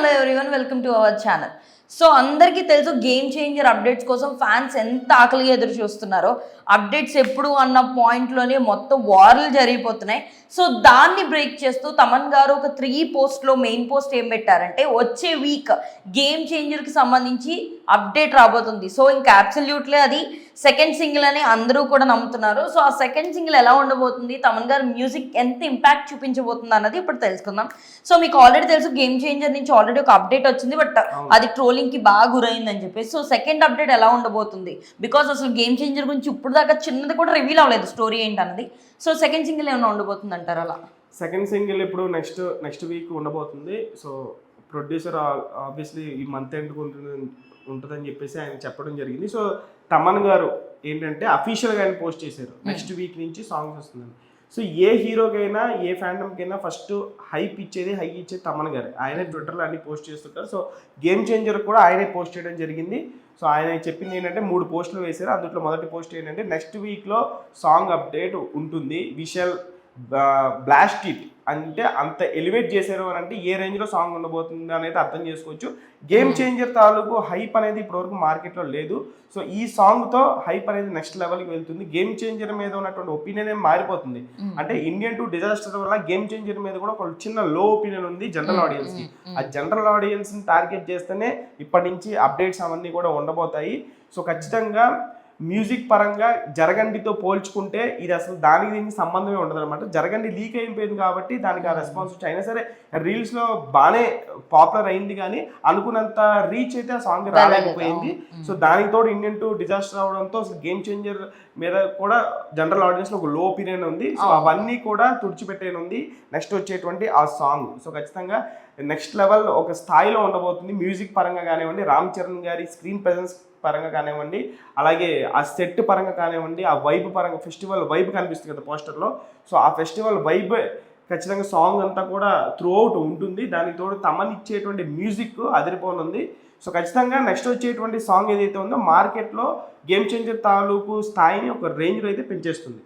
Hello everyone welcome to our channel. So అందరికీ తెలుసు game changer updates కోసం fans ఎంత ఆకలిగా ఎదురు చూస్తున్నారో. అప్డేట్స్ ఎప్పుడు అన్న పాయింట్లోనే మొత్తం వార్లు జరిగిపోతున్నాయి. సో దాన్ని బ్రేక్ చేస్తూ తమన్ గారు ఒక త్రీ పోస్ట్లో మెయిన్ పోస్ట్ ఏం పెట్టారంటే వచ్చే వీక్ గేమ్ చేంజర్కి సంబంధించి అప్డేట్ రాబోతుంది. సో ఇంకా అబ్సల్యూట్లీ అది సెకండ్ సింగిల్ అని అందరూ కూడా నమ్ముతున్నారు. సో ఆ సెకండ్ సింగిల్ ఎలా ఉండబోతుంది? తమన్ గారు మ్యూజిక్ ఎంత ఇంపాక్ట్ చూపించబోతుంది అన్నది ఇప్పుడు తెలుసుకుందాం. సో మీకు ఆల్రెడీ తెలుసు గేమ్ చేంజర్ నుంచి ఆల్రెడీ ఒక అప్డేట్ వచ్చింది. బట్ అది ట్రోలింగ్కి బాగా గురైందని చెప్పేసి. సో సెకండ్ అప్డేట్ ఎలా ఉండబోతుంది? బికాస్ అసలు గేమ్ చేంజర్ గురించి ఇప్పుడు దాకా చిన్నది కూడా రివీల్ అవ్వలేదు స్టోరీ ఏంటన్నది. సో సెకండ్ సింగిల్ ఏమైనా ఉండబోతుంది అంటారు అలా? సెకండ్ సింగిల్ ఇప్పుడు నెక్స్ట్ నెక్స్ట్ వీక్ ఉండబోతుంది. సో ప్రొడ్యూసర్ ఆబ్వియస్లీ ఈ మంత్ ఎండ్ ఉంటుందని చెప్పేసి ఆయన చెప్పడం జరిగింది. సో తమన్ గారు ఏంటంటే అఫీషియల్గా ఆయన పోస్ట్ చేశారు. నెక్స్ట్ వీక్ నుంచి సాంగ్స్ వస్తుందని. సో ఏ హీరోకైనా ఏ ఫ్యాండమ్కైనా ఫస్ట్ హైప్ ఇచ్చేది హై ఇచ్చేది తమన్ గారే. ఆయనే ట్విట్టర్లో అన్ని పోస్ట్ చేస్తుంటారు. సో గేమ్ చేంజర్ కూడా ఆయనే పోస్ట్ చేయడం జరిగింది. సో ఆయన చెప్పింది ఏంటంటే మూడు పోస్టులు వేశారు. అందులో మొదటి పోస్ట్ ఏంటంటే నెక్స్ట్ వీక్లో సాంగ్ అప్డేట్ ఉంటుంది. విషల్ బ్లాస్ట్ ఇట్ అంటే అంత ఎలివేట్ చేశారు అని అంటే ఏ రేంజ్లో సాంగ్ ఉండబోతుంది అనేది అర్థం చేసుకోవచ్చు. గేమ్ చేంజర్ తాలూకు హైప్ అనేది ఇప్పటివరకు మార్కెట్లో లేదు. సో ఈ సాంగ్తో హైప్ అనేది నెక్స్ట్ లెవెల్కి వెళ్తుంది. గేమ్ చేంజర్ మీద ఉన్నటువంటి ఒపీనియన్ ఏం మారిపోతుంది. అంటే ఇండియన్ టు డిజాస్టర్ వల్ల గేమ్ చేంజర్ మీద కూడా ఒక చిన్న లో ఒపీనియన్ ఉంది జనరల్ ఆడియన్స్కి. ఆ జనరల్ ఆడియన్స్ని టార్గెట్ చేస్తేనే ఇప్పటి నుంచి అప్డేట్స్ అవన్నీ కూడా ఉండబోతాయి. సో ఖచ్చితంగా మ్యూజిక్ పరంగా జరగండితో పోల్చుకుంటే ఇది అసలు దానికి దీనికి సంబంధమే ఉండదు అనమాట జరగండి లీక్ అయిపోయింది కాబట్టి దానికి ఆ రెస్పాన్స్ వచ్చి అయినా సరే రీల్స్లో బాగానే పాపులర్ అయింది కానీ అనుకున్నంత రీచ్ అయితే ఆ సాంగ్ రాలేకపోయింది. సో దానికి తోడు ఇండియన్ టు డిజాస్టర్ అవడంతో అసలు గేమ్ చేంజర్ మీద కూడా జనరల్ ఆడియన్స్లో ఒక లో ఒపీనియన్ ఉంది. సో అవన్నీ కూడా తుడిచిపెట్టేనుంది. నెక్స్ట్ వచ్చేటువంటి ఆ సాంగ్. సో ఖచ్చితంగా నెక్స్ట్ లెవెల్ ఒక స్థాయిలో ఉండబోతుంది. మ్యూజిక్ పరంగా కానివ్వండి రామ్ చరణ్ గారి స్క్రీన్ ప్రెజెన్స్ పరంగా కానివ్వండి అలాగే ఆ సెట్ పరంగా కానివ్వండి ఆ వైబ్ పరంగా ఫెస్టివల్ వైబ్ కనిపిస్తుంది కదా పోస్టర్లో. సో ఆ ఫెస్టివల్ వైబ్ ఖచ్చితంగా సాంగ్ అంతా కూడా త్రూ అవుట్ ఉంటుంది. దానికి తోడు తమన్ ఇచ్చేటువంటి మ్యూజిక్ అదిరిపోనుంది. సో ఖచ్చితంగా నెక్స్ట్ వచ్చేటువంటి సాంగ్ ఏదైతే ఉందో మార్కెట్లో గేమ్ చేంజర్ తాలూకు స్థాయిని ఒక రేంజ్లో అయితే పెంచేస్తుంది.